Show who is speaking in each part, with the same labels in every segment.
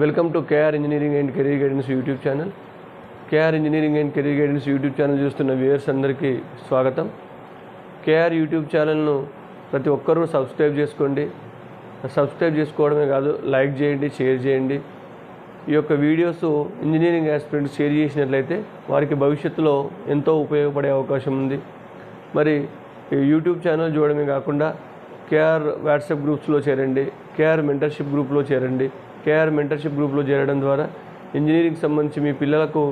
Speaker 1: Welcome to KR engineering and career guidance YouTube channel. KR engineering and career guidance YouTube channel చూస్తున్న viewers అందరికీ స్వాగతం. KR YouTube ఛానల్ను ప్రతి ఒక్కరూ subscribe చేసుకోండి. సబ్స్క్రైబ్ చేసుకోవడమే కాదు లైక్ చేయండి షేర్ చేయండి. ఈ యొక్క వీడియోస్ ఇంజనీరింగ్ ఆస్పిరెంట్స్ షేర్ చేసినట్లయితే వారికి భవిష్యత్తులో ఎంతో ఉపయోగపడే అవకాశం ఉంది. మరి ఈ యూట్యూబ్ ఛానల్ చూడడమే కాకుండా కేఆర్ వాట్సాప్ గ్రూప్స్లో చేరండి కేఆర్ మెంటర్షిప్ గ్రూప్లో చేరండి. కేఆర్ మెంటర్షిప్ గ్రూప్లో చేరడం ద్వారా ఇంజనీరింగ్ సంబంధించి మీ పిల్లలకు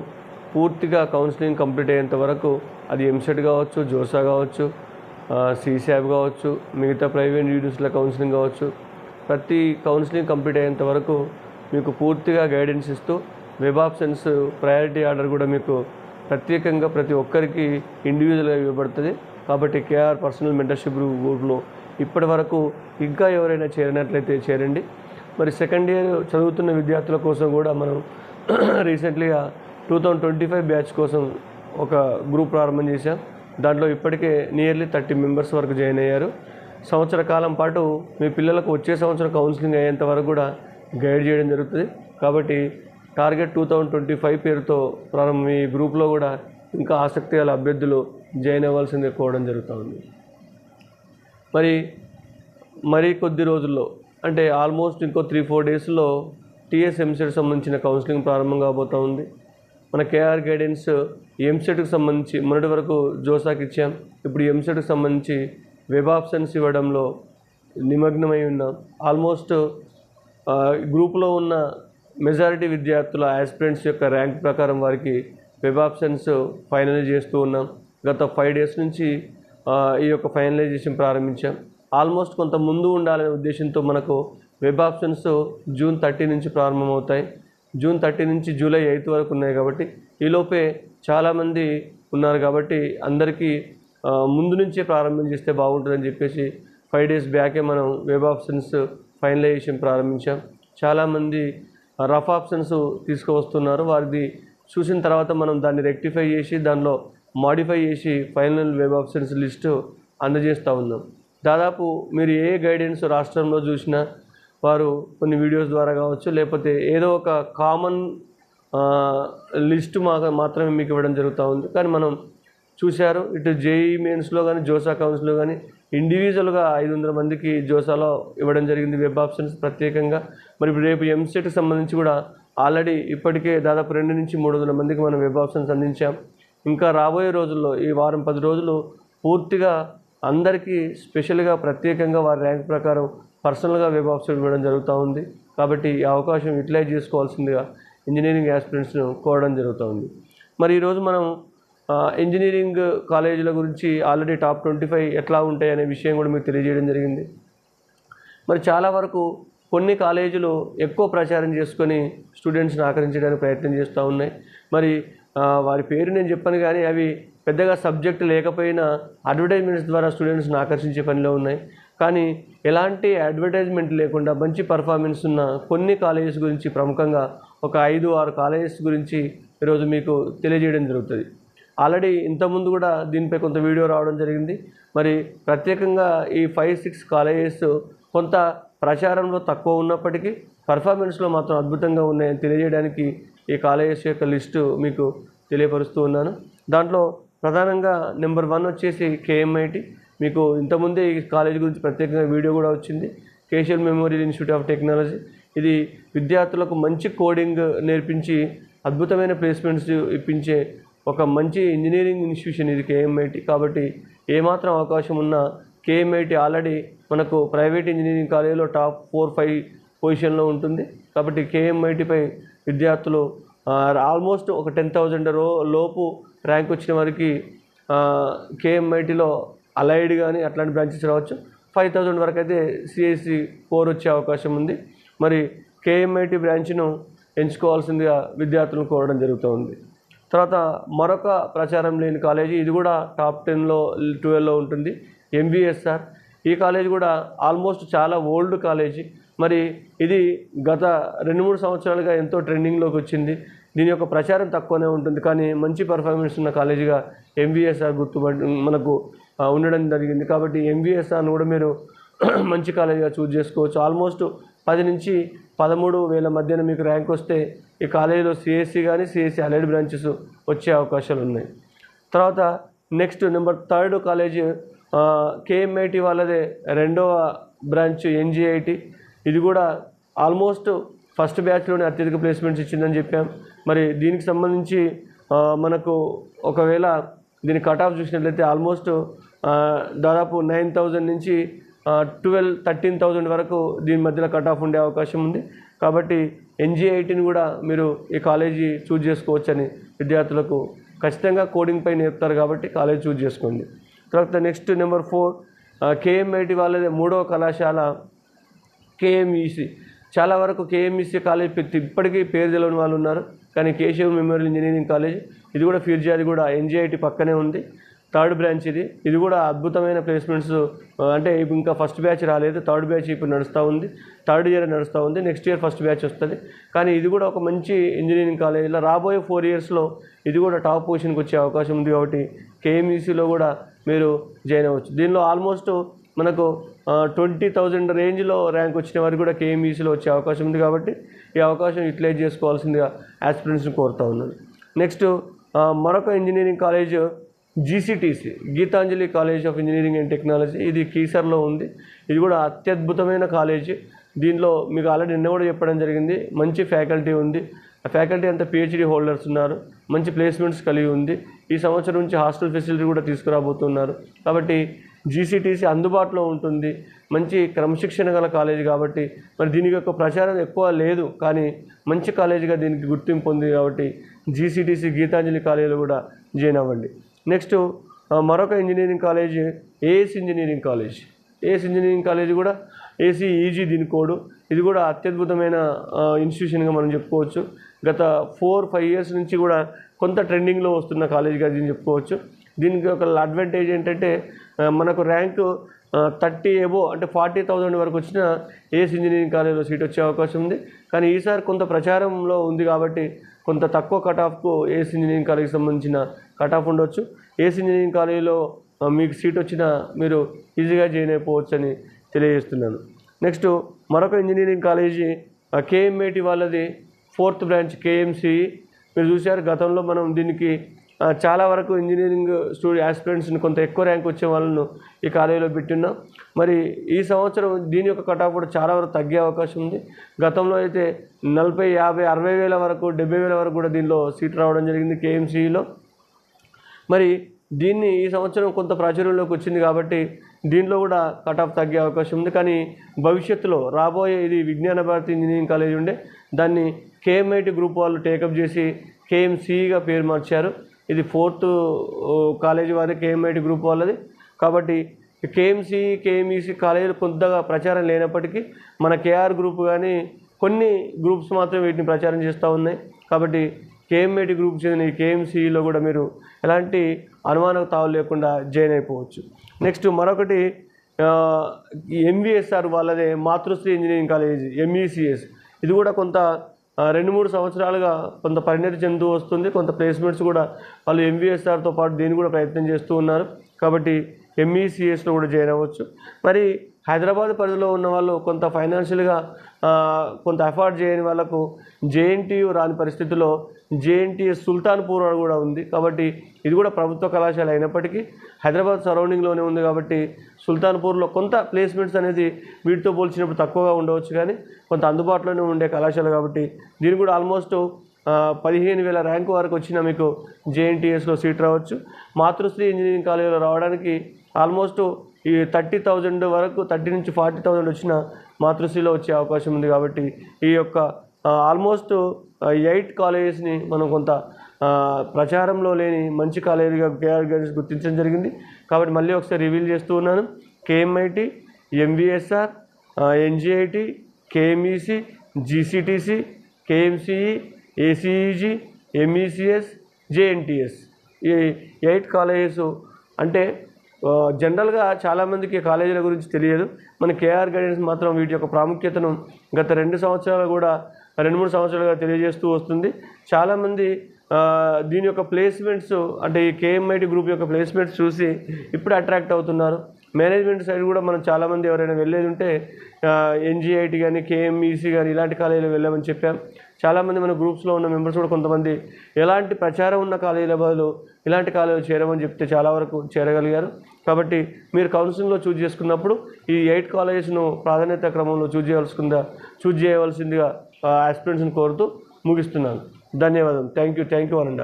Speaker 1: పూర్తిగా కౌన్సిలింగ్ కంప్లీట్ అయ్యేంత వరకు అది ఎంసెట్ కావచ్చు జోసా కావచ్చు సీసాబ్ కావచ్చు మిగతా ప్రైవేట్ యూనివర్సిటీల కౌన్సిలింగ్ కావచ్చు. ప్రతి కౌన్సిలింగ్ కంప్లీట్ అయ్యేంత వరకు మీకు పూర్తిగా గైడెన్స్ ఇస్తూ వెబ్ ఆప్షన్స్ ప్రయారిటీ ఆర్డర్ కూడా మీకు ప్రత్యేకంగా ప్రతి ఒక్కరికి ఇండివిజువల్గా ఇవ్వబడుతుంది. కాబట్టి కేఆర్ పర్సనల్ మెంటర్షిప్ గ్రూప్లో ఇప్పటి వరకు ఇంకా ఎవరైనా చేరినట్లయితే చేరండి. మరి సెకండ్ ఇయర్ చదువుతున్న విద్యార్థుల కోసం కూడా మనం రీసెంట్లీగా two thousand twenty five batch కోసం ఒక గ్రూప్ ప్రారంభం చేశాం. దాంట్లో ఇప్పటికే నియర్లీ థర్టీ మెంబర్స్ వరకు జాయిన్ అయ్యారు. సంవత్సర కాలం పాటు మీ పిల్లలకు వచ్చే సంవత్సరం కౌన్సిలింగ్ అయ్యేంత వరకు కూడా గైడ్ చేయడం జరుగుతుంది. కాబట్టి target two thousand twenty five పేరుతో ప్రారంభం ఈ గ్రూప్లో కూడా ఇంకా ఆసక్తి గల అభ్యర్థులు జాయిన్ అవ్వాల్సిందే కోవడం జరుగుతూ ఉంది. మరి మరి కొద్ది రోజుల్లో అంటే ఆల్మోస్ట్ ఇంకో త్రీ ఫోర్ డేస్లో టీఎస్ ఎంసెట్ సంబంధించిన కౌన్సిలింగ్ ప్రారంభం కాబోతూ ఉంది. మన కేఆర్ గైడెన్స్ ఎంసెట్కి సంబంధించి మొన్నటి వరకు జోసాకి ఇచ్చాం. ఇప్పుడు ఎంసెట్కి సంబంధించి వెబ్ ఆప్షన్స్ ఇవ్వడంలో నిమగ్నమై ఉన్నాం. ఆల్మోస్ట్ గ్రూప్లో ఉన్న మెజారిటీ విద్యార్థుల ఆస్పిరెంట్స్ యొక్క ర్యాంక్ ప్రకారం వారికి వెబ్ ఆప్షన్స్ ఫైనలైజ్ చేస్తూ ఉన్నాం. గత ఫైవ్ డేస్ నుంచి ఈ యొక్క ఫైనలైజేషన్ ప్రారంభించాం. ఆల్మోస్ట్ కొంత ముందు ఉండాలనే ఉద్దేశంతో మనకు వెబ్ ఆప్షన్స్ జూన్ థర్టీ నుంచి ప్రారంభమవుతాయి. జూన్ థర్టీ నుంచి జూలై ఎయిత్ వరకు ఉన్నాయి కాబట్టి ఈలోపే చాలామంది ఉన్నారు కాబట్టి అందరికీ ముందు నుంచే ప్రారంభం చేస్తే బాగుంటుందని చెప్పేసి ఫైవ్ డేస్ బ్యాకే మనం వెబ్ ఆప్షన్స్ ఫైనలైజేషన్ ప్రారంభించాం. చాలామంది రఫ్ ఆప్షన్స్ తీసుకువస్తున్నారు. వారిది చూసిన తర్వాత మనం దాన్ని రెక్టిఫై చేసి దానిలో మాడిఫై చేసి ఫైనల్ వెబ్ ఆప్షన్స్ లిస్టు అందజేస్తూ ఉన్నాం. దాదాపు మీరు ఏ గైడెన్స్ రాష్ట్రంలో చూసినా వారు కొన్ని వీడియోస్ ద్వారా కావచ్చు లేకపోతే ఏదో ఒక కామన్ లిస్ట్ మా మాత్రమే మీకు ఇవ్వడం జరుగుతూ ఉంది. కానీ మనం చూశారు ఇటు జేఈ మెయిన్స్లో కానీ జోసా కౌన్సిల్లో కానీ ఇండివిజువల్గా ఐదు వందల మందికి జోసాలో ఇవ్వడం జరిగింది వెబ్ ఆప్షన్స్ ప్రత్యేకంగా. మరి ఇప్పుడు రేపు ఎంసెట్కి సంబంధించి కూడా ఆల్రెడీ ఇప్పటికే దాదాపు రెండు నుంచి మూడు వందల మందికి మనం వెబ్ ఆప్షన్స్ అందించాం. ఇంకా రాబోయే రోజుల్లో ఈ వారం పది రోజులు పూర్తిగా అందరికీ స్పెషల్గా ప్రత్యేకంగా వారి ర్యాంక్ ప్రకారం పర్సనల్గా వెబ్ ఆప్షన్ ఇవ్వడం జరుగుతూ ఉంది. కాబట్టి ఈ అవకాశం యూటిలైజ్ చేసుకోవాల్సిందిగా ఇంజనీరింగ్ యాస్పిరెంట్స్ను కోరడం జరుగుతూ ఉంది. మరి ఈరోజు మనం ఇంజనీరింగ్ కాలేజీల గురించి ఆల్రెడీ టాప్ ట్వంటీ ఫైవ్ ఎట్లా ఉంటాయి అనే విషయం కూడా మీకు తెలియజేయడం జరిగింది. మరి చాలా వరకు కొన్ని కాలేజీలు ఎక్కువ ప్రచారం చేసుకొని స్టూడెంట్స్ని ఆకర్షించడానికి ప్రయత్నం చేస్తూ ఉన్నాయి. మరి వారి పేరు నేను చెప్పాను కానీ అవి పెద్దగా సబ్జెక్ట్ లేకపోయినా అడ్వర్టైజ్మెంట్స్ ద్వారా స్టూడెంట్స్ని ఆకర్షించే పనిలో ఉన్నాయి. కానీ ఎలాంటి అడ్వర్టైజ్మెంట్ లేకుండా మంచి పర్ఫార్మెన్స్ ఉన్న కొన్ని కాలేజెస్ గురించి ప్రముఖంగా ఒక ఐదు ఆరు కాలేజెస్ గురించి ఈరోజు మీకు తెలియజేయడం జరుగుతుంది. ఆల్రెడీ ఇంతకుముందు కూడా దీనిపై కొంత వీడియో రావడం జరిగింది. మరి ప్రత్యేకంగా ఈ ఫైవ్ సిక్స్ కాలేజెస్ కొంత ప్రచారంలో తక్కువ ఉన్నప్పటికీ పర్ఫార్మెన్స్లో మాత్రం అద్భుతంగా ఉన్నాయని తెలియజేయడానికి ఈ కాలేజెస్ యొక్క లిస్టు మీకు తెలియపరుస్తూ ఉన్నాను. దాంట్లో ప్రధానంగా నెంబర్ వన్ వచ్చేసి కేఎంఐటి మీకు ఇంతకుముందే ఈ కాలేజ్ గురించి ప్రత్యేకంగా వీడియో కూడా వచ్చింది. Keshav memorial institute of technology ఇది విద్యార్థులకు మంచి కోడింగ్ నేర్పించి అద్భుతమైన ప్లేస్మెంట్స్ ఇప్పించే ఒక మంచి ఇంజనీరింగ్ ఇన్స్టిట్యూషన్ ఇది కేఎంఐటి కాబట్టి ఏమాత్రం అవకాశం ఉన్నా కేఎంఐటి ఆల్రెడీ మనకు ప్రైవేట్ ఇంజనీరింగ్ కాలేజీలో టాప్ ఫోర్ ఫైవ్ పొజిషన్లో ఉంటుంది. కాబట్టి కేఎంఐటిపై విద్యార్థులు ఆల్మోస్ట్ ఒక టెన్ థౌజండ్ రో లోపు ర్యాంక్ వచ్చిన వారికి కేఎంఐటిలో అలైడ్ కానీ అట్లాంటి బ్రాంచెస్ రావచ్చు. ఫైవ్ థౌజండ్ వరకు అయితే సిఎస్సి కోర్ వచ్చే అవకాశం ఉంది. మరి కేఎంఐటి బ్రాంచ్ను ఎంచుకోవాల్సిందిగా విద్యార్థులను కోరడం జరుగుతుంది. తర్వాత మరొక ప్రచారం లేని కాలేజీ ఇది కూడా టాప్ టెన్లో ట్వెల్వ్లో ఉంటుంది. ఎంబీఎస్ఆర్ ఈ కాలేజ్ కూడా ఆల్మోస్ట్ చాలా ఓల్డ్ కాలేజీ. మరి ఇది గత రెండు మూడు సంవత్సరాలుగా ఎంతో ట్రెండింగ్లోకి వచ్చింది. దీని యొక్క ప్రచారం తక్కువనే ఉంటుంది. కానీ మంచి పర్ఫార్మెన్స్ ఉన్న కాలేజీగా ఎంబీఎస్ఆర్ గుర్తుపడి మనకు ఉండడం జరిగింది. కాబట్టి ఎంబీఎస్ఆర్ను కూడా మీరు మంచి కాలేజీగా చూజ్ చేసుకోవచ్చు. ఆల్మోస్ట్ పది నుంచి పదమూడు వేల మధ్యన మీకు ర్యాంక్ వస్తే ఈ కాలేజీలో సిఎస్సి కానీ సిఎస్సి అలైడ్ బ్రాంచెస్ వచ్చే అవకాశాలు ఉన్నాయి. తర్వాత next number third college KMIT వాళ్ళదే రెండవ బ్రాంచ్ ఎన్జిఐటి ఇది కూడా ఆల్మోస్ట్ ఫస్ట్ బ్యాచ్లోనే అత్యధిక ప్లేస్మెంట్స్ ఇచ్చిందని చెప్పాం. మరి దీనికి సంబంధించి మనకు ఒకవేళ దీని కట్ ఆఫ్ చూసినట్లయితే ఆల్మోస్ట్ దాదాపు నైన్ థౌజండ్ నుంచి ట్వెల్వ్ థర్టీన్ థౌజండ్ వరకు దీని మధ్యలో కట్ ఆఫ్ ఉండే అవకాశం ఉంది. కాబట్టి ఎన్జీఐటీని కూడా మీరు ఈ కాలేజీ చూజ్ చేసుకోవచ్చని విద్యార్థులకు ఖచ్చితంగా కోడింగ్ పై నేర్పుతారు కాబట్టి కాలేజ్ చూజ్ చేసుకోండి. తర్వాత నెక్స్ట్ నెంబర్ ఫోర్ కేఎంఐటి వాళ్ళది మూడవ కళాశాల కేఎంఈసి చాలా వరకు కేఎంఈసీ కాలేజ్ ఇప్పటికీ పేరు తెలియని వాళ్ళు ఉన్నారు. కానీ కేశవ్ మెమోరియల్ ఇంజనీరింగ్ కాలేజ్ ఇది కూడా ఫిర్జాది కూడా ఎన్జీఐటి పక్కనే ఉంది. థర్డ్ బ్రాంచ్ ఇది. ఇది కూడా అద్భుతమైన ప్లేస్మెంట్స్ అంటే ఇప్పుడు ఇంకా ఫస్ట్ బ్యాచ్ రాలేదు. థర్డ్ బ్యాచ్ ఇప్పుడు నడుస్తూ ఉంది. థర్డ్ ఇయర్ నడుస్తూ ఉంది. నెక్స్ట్ ఇయర్ ఫస్ట్ బ్యాచ్ వస్తుంది. కానీ ఇది కూడా ఒక మంచి ఇంజనీరింగ్ కాలేజీలో రాబోయే ఫోర్ ఇయర్స్లో ఇది కూడా టాప్ పొజిషన్కి వచ్చే అవకాశం ఉంది కాబట్టి కేఎంఈసీలో కూడా మీరు జాయిన్ అవ్వచ్చు. దీనిలో ఆల్మోస్ట్ మనకు ట్వంటీ థౌజండ్ రేంజ్లో ర్యాంక్ వచ్చిన వారికి కూడా కేఎంఈసీలో వచ్చే అవకాశం ఉంది కాబట్టి ఈ అవకాశం యూటిలైజ్ చేసుకోవాల్సిందిగా ఆస్పిరెంట్స్ని కోరుతా ఉన్నాను. నెక్స్ట్ మరొక engineering college GCTC Gitanjali college of engineering and technology ఇది కీసర్లో ఉంది. ఇది కూడా అత్యద్భుతమైన కాలేజ్ దీనిలో మీకు ఆల్రెడీ నిన్న కూడా చెప్పడం జరిగింది. మంచి ఫ్యాకల్టీ ఉంది. ఆ ఫ్యాకల్టీ అంతా పిహెచ్డి హోల్డర్స్ ఉన్నారు. మంచి ప్లేస్మెంట్స్ కలిగి ఉంది. ఈ సంవత్సరం నుంచి హాస్టల్ ఫెసిలిటీ కూడా తీసుకురాబోతున్నారు. కాబట్టి జీసీటీసీ అందుబాటులో ఉంటుంది. మంచి క్రమశిక్షణ గల కాలేజీ కాబట్టి మరి దీని యొక్క ప్రచారం ఎక్కువ లేదు. కానీ మంచి కాలేజీగా దీనికి గుర్తింపు ఉంది కాబట్టి జీసీటీసీ గీతాంజలి కాలేజీలో కూడా జాయిన్ అవ్వండి. నెక్స్ట్ మరొక engineering college AS engineering college. AS engineering college కూడా ఏసీ ఈజీ దీని కోడు. ఇది కూడా అత్యద్భుతమైన ఇన్స్టిట్యూషన్గా మనం చెప్పుకోవచ్చు. గత ఫోర్ ఫైవ్ ఇయర్స్ నుంచి కూడా కొంత ట్రెండింగ్లో వస్తున్న కాలేజ్గా దీన్ని చెప్పుకోవచ్చు. దీనికి ఒక అడ్వాంటేజ్ ఏంటంటే మనకు ర్యాంకు థర్టీ ఎబో అంటే ఫార్టీ థౌజండ్ వరకు వచ్చిన ఏఎస్ ఇంజనీరింగ్ కాలేజీలో సీట్ వచ్చే అవకాశం ఉంది. కానీ ఈసారి కొంత ప్రచారంలో ఉంది కాబట్టి కొంత తక్కువ కట్ ఆఫ్కు ఏఎస్ ఇంజనీరింగ్ కాలేజీకి సంబంధించిన కట్ ఆఫ్ ఉండొచ్చు. ఏఎస్ ఇంజనీరింగ్ కాలేజీలో మీకు సీట్ వచ్చినా మీరు ఈజీగా జాయిన్ అయిపోవచ్చు అని తెలియజేస్తున్నాను. నెక్స్ట్ మరొక engineering college K M I T వాళ్ళది fourth branch K M C మీరు చూశారు గతంలో మనం దీనికి చాలా వరకు ఇంజనీరింగ్ స్టూడెంట్ ఆస్పిరెంట్స్ని కొంత ఎక్కువ ర్యాంక్ వచ్చే వాళ్ళను ఈ కాలేజీలో పెట్టున్నాం మరి ఈ సంవత్సరం దీని యొక్క కటాఫ్ కూడా చాలా వరకు తగ్గే అవకాశం ఉంది. గతంలో అయితే నలభై యాభై అరవై వేల వరకు డెబ్బై వేల వరకు కూడా దీనిలో సీట్ రావడం జరిగింది కేఎంసీలో మరి దీన్ని ఈ సంవత్సరం కొంత ప్రాచుర్యంలోకి వచ్చింది కాబట్టి దీనిలో కూడా కటాఫ్ తగ్గే అవకాశం ఉంది. కానీ భవిష్యత్తులో రాబోయే ఇది విజ్ఞాన భారతి ఇంజనీరింగ్ కాలేజ్ ఉండే దాన్ని కేఎంఐటి గ్రూప్ వాళ్ళు టేకప్ చేసి కేఎంసీగా పేరు మార్చారు. ఇది ఫోర్త్ కాలేజీ వారి K M I T group వాళ్ళది. కాబట్టి కేఎంసీ కేఎంఈసీ కాలేజీలు కొంతగా ప్రచారం లేనప్పటికీ మన కేఆర్ గ్రూప్ కానీ కొన్ని గ్రూప్స్ మాత్రం వీటిని ప్రచారం చేస్తూ ఉన్నాయి. కాబట్టి కేఎంఐటి గ్రూప్ చెందిన ఈ కేఎంసీలో కూడా మీరు ఎలాంటి అనుమానం తావు లేకుండా జాయిన్ అయిపోవచ్చు. నెక్స్ట్ మరొకటి ఎంవిఎస్ఆర్ వాళ్ళదే మాతృశ్రీ ఇంజనీరింగ్ కాలేజ్ ఎంఈసిఎస్ ఇది కూడా కొంత రెండు మూడు సంవత్సరాలుగా కొంత పరిణతి చెందుతూ వస్తుంది. కొంత ప్లేస్మెంట్స్ కూడా వాళ్ళు ఎంబీఎస్ఆర్తో పాటు దీన్ని కూడా ప్రయత్నం చేస్తూ ఉన్నారు. కాబట్టి ఎంఈసిఎస్లో కూడా జాయిన్ అవ్వచ్చు. మరి హైదరాబాద్ పరిధిలో ఉన్న వాళ్ళు కొంత ఫైనాన్షియల్గా కొంత అఫోర్డ్ చేయని వాళ్ళకు జేఎన్టీయు రాని పరిస్థితిలో జేఎన్టీఎస్ సుల్తాన్పూర్ అని కూడా ఉంది. కాబట్టి ఇది కూడా ప్రభుత్వ కళాశాల అయినప్పటికీ హైదరాబాద్ సరౌండింగ్లోనే ఉంది కాబట్టి సుల్తాన్పూర్లో కొంత ప్లేస్మెంట్స్ అనేది వీటితో పోల్చినప్పుడు తక్కువగా ఉండవచ్చు కానీ కొంత అందుబాటులోనే ఉండే కళాశాల కాబట్టి దీని కూడా ఆల్మోస్ట్ పదిహేను వేల ర్యాంకు వరకు వచ్చిన మీకు జేఎన్టీఎస్లో సీట్ రావచ్చు. మాతృశ్రీ ఇంజనీరింగ్ కాలేజీలో రావడానికి ఆల్మోస్ట్ ఈ థర్టీ థౌజండ్ వరకు థర్టీ నుంచి ఫార్టీ థౌజండ్ వచ్చిన మాతృశ్రీలో వచ్చే అవకాశం ఉంది కాబట్టి ఈ యొక్క ఆల్మోస్ట్ ఎయిట్ కాలేజెస్ని మనం కొంత ప్రచారంలో లేని మంచి కాలేజీగా కేఆర్ గైడ్స్ గుర్తించడం జరిగింది. కాబట్టి మళ్ళీ ఒకసారి రివీల్ చేస్తూ ఉన్నాను. K M I T M V S R N G I T K M E C G C T C K M C E A C E G M E C S J N T S. ఈ eight colleges అంటే జనరల్గా చాలామందికి కాలేజీల గురించి తెలియదు. మన KR guidance మాత్రం వీటి యొక్క ప్రాముఖ్యతను గత రెండు సంవత్సరాలు కూడా రెండు మూడు సంవత్సరాలుగా తెలియజేస్తూ వస్తుంది. చాలామంది దీని యొక్క ప్లేస్మెంట్స్ అంటే ఈ కేఎంఐటి గ్రూప్ యొక్క ప్లేస్మెంట్స్ చూసి ఇప్పుడు అట్రాక్ట్ అవుతున్నారు. మేనేజ్మెంట్ సైడ్ కూడా మనం చాలామంది ఎవరైనా వెళ్ళేది ఉంటే ఎన్జిఐటి కానీ కేఎంఈసి కానీ ఇలాంటి కాలేజీలో వెళ్ళామని చెప్పాం. చాలామంది మన గ్రూప్స్లో ఉన్న మెంబర్స్ కూడా కొంతమంది ఎలాంటి ప్రచారం ఉన్న కాలేజీల బదులు ఇలాంటి కాలేజీలు చేరమని చెప్తే చాలా వరకు చేరగలిగారు. కాబట్టి మీరు కౌన్సిలింగ్లో చూజ్ చేసుకున్నప్పుడు ఈ ఎయిట్ కాలేజెస్ను ప్రాధాన్యత క్రమంలో చూజ్ చేయవలసిందిగా చూజ్ చేయవలసిందిగా ఆస్పిరెంట్స్ని కోరుతూ ముగిస్తున్నాను. ధన్యవాదం థ్యాంక్ యూ థ్యాంక్ యూ అనండి